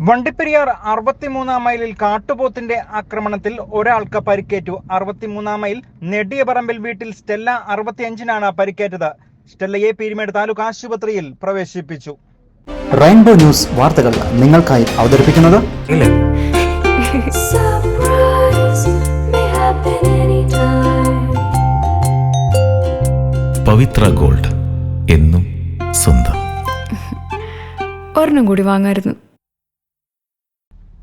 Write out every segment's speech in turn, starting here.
വണ്ടിപ്പെരിയാർ അറുപത്തിമൂന്നാം മൈലിൽ കാട്ടുപോത്തിന്റെ ആക്രമണത്തിൽ ഒരാൾക്ക് പരിക്കേറ്റു. അറുപത്തിമൂന്നാം മൈൽ നെടിയപറമ്പിൽ വീട്ടിൽ സ്റ്റെല്ല അറുപത്തിയഞ്ചിനാണ് പരിക്കേറ്റത്. സ്റ്റെല്ലയെ പീരുമേട് താലൂക്ക് ആശുപത്രിയിൽ പ്രവേശിപ്പിച്ചു. റെയിൻബോ ന്യൂസ് വാർത്തകൾ നിങ്ങൾക്കായി അവതരിപ്പിക്കുന്നത്. പവിത്ര ഗോൾഡ് എന്നും സ്വന്തം. ഒരെണ്ണം കൂടി വാങ്ങായിരുന്നു.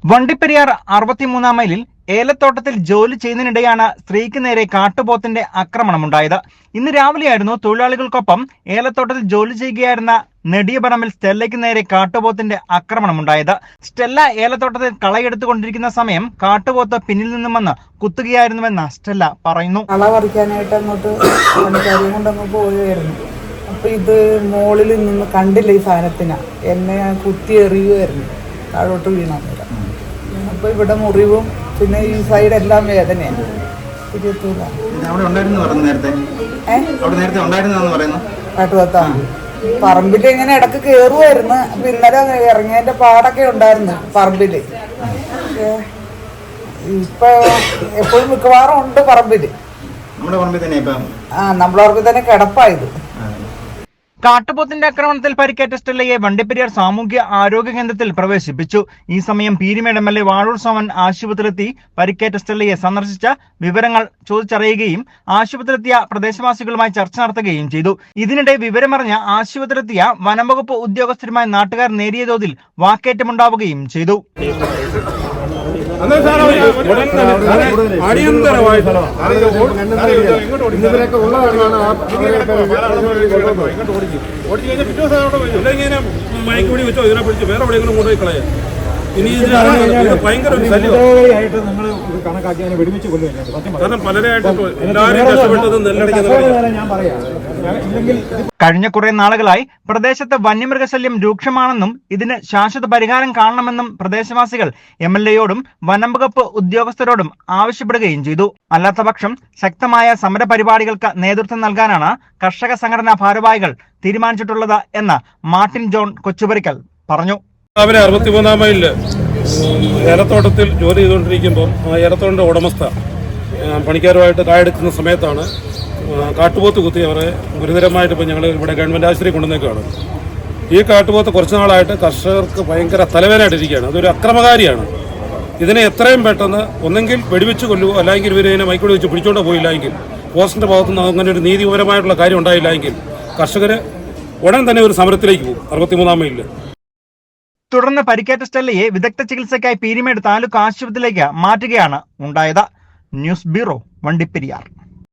വണ്ടിപ്പെരിയാർ അറുപത്തിമൂന്നാം മൈലിൽ ഏലത്തോട്ടത്തിൽ ജോലി ചെയ്യുന്നതിനിടെയാണ് സ്ത്രീക്ക് നേരെ കാട്ടുപോത്തിന്റെ ആക്രമണം ആക്രമണമുണ്ടായത്. ഇന്ന് രാവിലെയായിരുന്നു തൊഴിലാളികൾക്കൊപ്പം ഏലത്തോട്ടത്തിൽ ജോലി ചെയ്യുകയായിരുന്ന നെടിയപറമ്പിൽ സ്റ്റെല്ലയ്ക്ക് നേരെ കാട്ടുപോത്തിന്റെ ആക്രമണം ആക്രമണമുണ്ടായത്. സ്റ്റെല്ല ഏലത്തോട്ടത്തിൽ കളയെടുത്തുകൊണ്ടിരിക്കുന്ന സമയം കാട്ടുപോത്ത് പിന്നിൽ നിന്നും വന്ന് കുത്തുകയായിരുന്നുവെന്ന് സ്റ്റെല്ല പറയുന്നു. കള പറിക്കാനായിട്ട് അങ്ങോട്ട് പോവുകയായിരുന്നു. അപ്പൊ ഇത് മോളിൽ നിന്ന് കണ്ടില്ല ഈ സാധനത്തിന. എന്നെ കുത്തി എറിയുമായിരുന്നു താഴോട്ട് അപ്പൊ ഇവിടെ മുറിവും പിന്നെ ഈ സൈഡ് എല്ലാം വേദനയാണ്. പറമ്പിൽ അവിടെ ഉണ്ടായിരുന്നു പറഞ്ഞു നേരത്തെ. അവിടെ നേരത്തെ ഉണ്ടായിരുന്നെന്ന് പറയുന്നു. പറമ്പിൽ ഇങ്ങനെ ഇടയ്ക്ക് കയറുമായിരുന്നു അപ്പൊ ഇന്നലെ ഇറങ്ങിയതിന്റെ പാടൊക്കെ ഉണ്ടായിരുന്നു പറമ്പിൽ. ഇപ്പൊ എപ്പോഴും മിക്കവാറും ഉണ്ട് പറമ്പിൽ. നമ്മുടെ പറമ്പിൽ തന്നെ ആ നമ്മളവർക്ക് തന്നെ കിടപ്പായത് കാട്ടുപോത്തിന്റെ ആക്രമണത്തിൽ പരിക്കേറ്റ സ്റ്റെല്ലയെ വണ്ടിപ്പെരിയാർ സാമൂഹ്യ ആരോഗ്യ കേന്ദ്രത്തിൽ പ്രവേശിപ്പിച്ചു. ഈ സമയം Peermade M L A Vazhoor Soman ആശുപത്രിയിലെത്തി പരിക്കേറ്റ സ്റ്റെല്ലയെ സന്ദർശിച്ച വിവരങ്ങൾ ചോദിച്ചറിയുകയും ആശുപത്രിയിലെത്തിയ പ്രദേശവാസികളുമായി ചർച്ച നടത്തുകയും ചെയ്തു. ഇതിനിടെ വിവരമറിഞ്ഞ ആശുപത്രിയിലെത്തിയ വനംവകുപ്പ് ഉദ്യോഗസ്ഥരുമായി നാട്ടുകാർ നേരിയ തോതിൽ വാക്കേറ്റമുണ്ടാവുകയും ചെയ്തു. അടിയന്തരമായിട്ട് ഓടിച്ചു കഴിഞ്ഞാൽ പിറ്റേ ദിവസം അവിടെ വരും. അല്ലെങ്കിൽ ഇതിനെ മയക്കുപിടി വെച്ചോ ഇതിനെ പിടിച്ച് വേറെ എവിടെയെങ്കിലും കൊണ്ടുപോയി കളയാം. കാരണം പലരായിട്ട് എല്ലാവരും രക്ഷപ്പെട്ടത് നെല്ലടിക്കുന്ന ഞാൻ പറയാം. കഴിഞ്ഞ കുറെ നാളുകളായി പ്രദേശത്ത് വന്യമൃഗശല്യം രൂക്ഷമാണെന്നും ഇതിന് ശാശ്വത പരിഹാരം കാണണമെന്നും പ്രദേശവാസികൾ എം എൽ എയോടും വനംവകുപ്പ് ഉദ്യോഗസ്ഥരോടും ആവശ്യപ്പെടുകയും ചെയ്തു. അല്ലാത്തപക്ഷം ശക്തമായ സമരപരിപാടികൾക്ക് നേതൃത്വം നൽകാനാണ് കർഷക സംഘടനാ ഭാരവാഹികൾ തീരുമാനിച്ചിട്ടുള്ളത് എന്ന് മാർട്ടിൻ ജോൺ കൊച്ചുപരിക്കൽ പറഞ്ഞു. രാവിലെ ഏലത്തോട്ടത്തിൽ ജോലി ചെയ്തുകൊണ്ടിരിക്കുമ്പോൾ ആ ഉടമസ്ഥ പണിക്കാരുമായിട്ട് കായെടുക്കുന്ന സമയത്താണ് കാട്ടുപോത്ത് കുത്തി അവരെ ഗുരുതരമായിട്ട് ഇപ്പോൾ ഞങ്ങൾ ഇവിടെ ഗവൺമെന്റ് ആശുപത്രി കൊണ്ടുവന്നേക്കാണ്. ഈ കാട്ടുപോത്ത് കുറച്ച് നാളായിട്ട് കർഷകർക്ക് ഭയങ്കര തലവേനായിട്ടിരിക്കുകയാണ് അതൊരു അക്രമകാരിയാണ്. ഇതിനെ എത്രയും പെട്ടെന്ന് ഒന്നെങ്കിൽ വെടിവെച്ച് കൊല്ലുകയോ അല്ലെങ്കിൽ ഇവർ ഇതിനെ മൈക്കോടി വെച്ച് പിടിച്ചോണ്ട് പോയില്ലെങ്കിൽ പോസ്റ്റിന്റെ ഭാഗത്തുനിന്ന് അങ്ങനെ ഒരു നീതിപരമായിട്ടുള്ള കാര്യം ഉണ്ടായില്ല എങ്കിൽ കർഷകർ ഉടൻ തന്നെ ഒരു സമരത്തിലേക്ക് പോകും. അറുപത്തിമൂന്നാം മൈലിൽ തുടർന്ന് പരിക്കേറ്റ സ്റ്റെല്ലയെ വിദഗ്ധ ചികിത്സയ്ക്കായി പീരിമേട് താലൂക്ക് ആശുപത്രിയിലേക്ക് മാറ്റുകയാണ് ഉണ്ടായത്. News bureau Vandiperiyar.